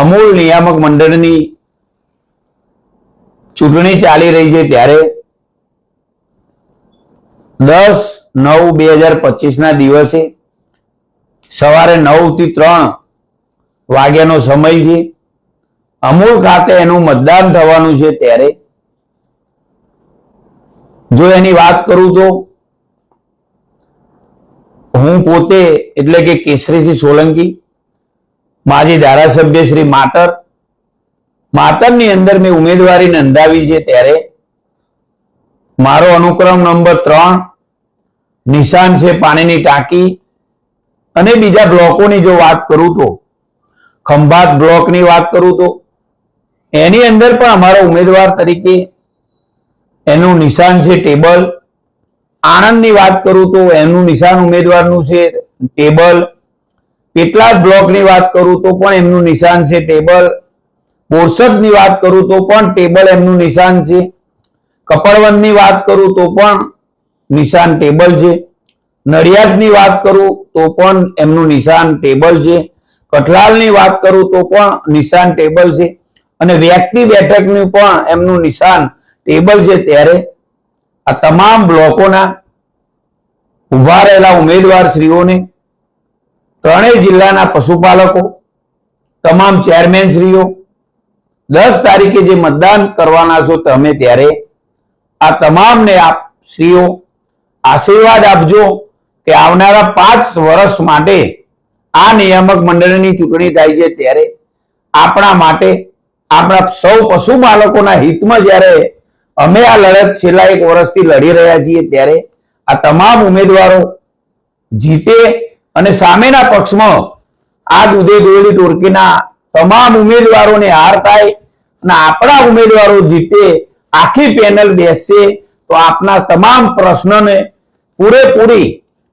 અમૂલ નિયામક મંડળની ચૂંટણી ચાલી રહી છે ત્યારે દસ નવ બે હજાર પચીસના દિવસે સવારે નવથી ત્રણ વાગ્યાનો સમય છે. અમૂલ ખાતે એનું મતદાન થવાનું છે ત્યારે. જો એની વાત કરું તો હું પોતે એટલે કે કેસરીસિંહ સોલંકી માજી ધારાસભ્ય શ્રી માતર. માતરની અંદર મેં ઉમેદવારી નોંધાવી છે ત્યારે. મારો અનુક્રમ નંબર ત્રણ, નિશાન છે પાણીની ટાંકી. અને બીજા બ્લોકોની જો વાત કરું તો, ખંભાત બ્લોકની વાત કરું તો, એની અંદર પણ અમારો ઉમેદવાર તરીકે એનું નિશાન છે ટેબલ. આણંદની વાત કરું તો એનું નિશાન ઉમેદવારનું છે ટેબલ. કેટલાક બ્લોકની વાત કરું તો પણ એમનું નિશાન છે ટેબલ. બોરસદની વાત કરું તો પણ ટેબલ એમનું નિશાન છે. કપડવંતની વાત કરું તો પણ નિશાન ટેબલ છે. નડિયાદની વાત કરું તો પણ એમનું નિશાન ટેબલ છે. કઠલાલની વાત કરું તો પણ નિશાન ટેબલ છે. અને વ્યક્તિ બેઠકનું પણ એમનું નિશાન ટેબલ છે ત્યારે આ તમામ બ્લોકોના ઊભા રહેલા ઉમેદવાર શ્રીઓને ત્રણેય જિલ્લાના પશુપાલકો, તમામ ચેરમેન શ્રીઓ દસ તારીખે જે મતદાન કરવાના છો તમે ત્યારે આ તમામને આપ શ્રીઓ આશીર્વાદ આપજો કે આવનારા પાંચ વર્ષ માટે આ નિયામક મંડળની ચૂંટણી થાય છે ત્યારે આપણા માટે આપણા સૌ પશુપાલકોના હિતમાં જ્યારે અમે આ લડત છેલ્લા એક વર્ષથી લડી રહ્યા છીએ ત્યારે આ તમામ ઉમેદવારો જીતે અને સામેના પક્ષમાં આ દૂધે દોયેલી ટોળકીના તમામ ઉમેદવારોને હાર થાય અને આપણા ઉમેદવારો જીતે, આખી પેનલ બેસશે તો આપના તમામ પ્રશ્નને પૂરેપૂરી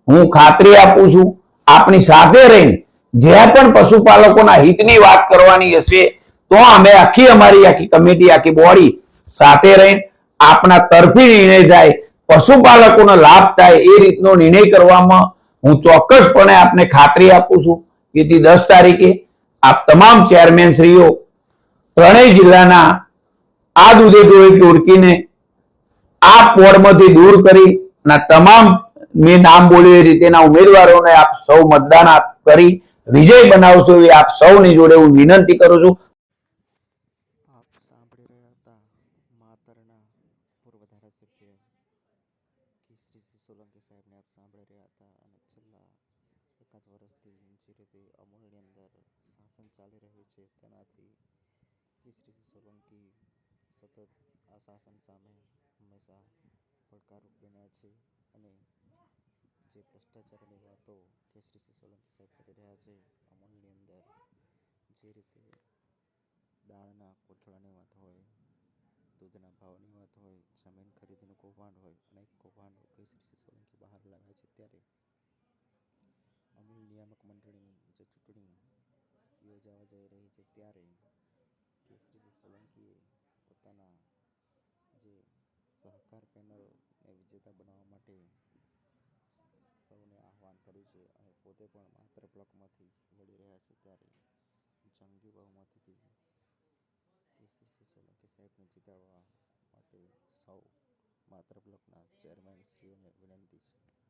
હું ખાતરી આપું છું. આપની સાથે રહીને જ્યાં પણ પશુપાલકોના હિતની વાત કરવાની હશે, તો અમે આખી અમારી આખી કમિટી, આખી બોડી સાથે રહીને આપના તરફી નિર્ણય થાય, પશુપાલકોનો લાભ થાય, એ રીતનો નિર્ણય કરવામાં હું ચોક્કસપણે આપને ખાતરી આપું છું કે દસ તારીખે આપ તમામ ચેરમેન શ્રીઓ ત્રણેય જિલ્લાના આ દૂધે ડોળી ટોળકીને આ પોર્ડમાંથી દૂર કરી અને તમામ મેં નામ બોલ્યું એ રીતેના ઉમેદવારોને આપ સૌ મતદાન આપ કરી વિજય બનાવશો એ આપ સૌની જોડે હું વિનંતી કરું છું. કેસરીસિંહ સોલંકી સાહેબને આપ સાંભળી રહ્યા હતા અને છેલ્લા એકાદ વર્ષથી જે રીતે અમૂલની અંદર શાસન ચાલી રહ્યું છે, તેનાથી કેસરીસિંહ સોલંકી સતત આ શાસન સામે હંમેશા પડકારરૂપ બન્યા છે અને જે ભ્રષ્ટાચારની વાતો કે શ્રી શ્રી સોલંકી સાહેબ કરી રહ્યા છે, અમૂલની અંદર જે રીતે દાળના કોથળાની વાત હોય દૂધના ભાવની વાત હોય, જમીન ખરીદીનું કૌભાંડ હોય અને કૌભાંડો કેસરીસિંહ સોલંકી બહાર લાવ્યા છે ત્યારે? અમૂલ નિયામક મંડળીની જે ચૂંટણી યોજાવા જઈ રહી છે ત્યારે કેસરીસિંહ સોલંકીએ પોતાના જે સહકાર પેનલને વિજેતા બનાવવા માટે સૌને આહવાન કર્યું છે અને પોતે પણ માત્ર બ્લોકમાંથી લડી રહ્યા છે ત્યારે જંગી બહુમતીથી કેસરીસિંહ સોલંકી સાહેબને જીતાડવા સૌ માત્ર બ્લોકના ચેરમેન શ્રીઓને વિનંતી છે.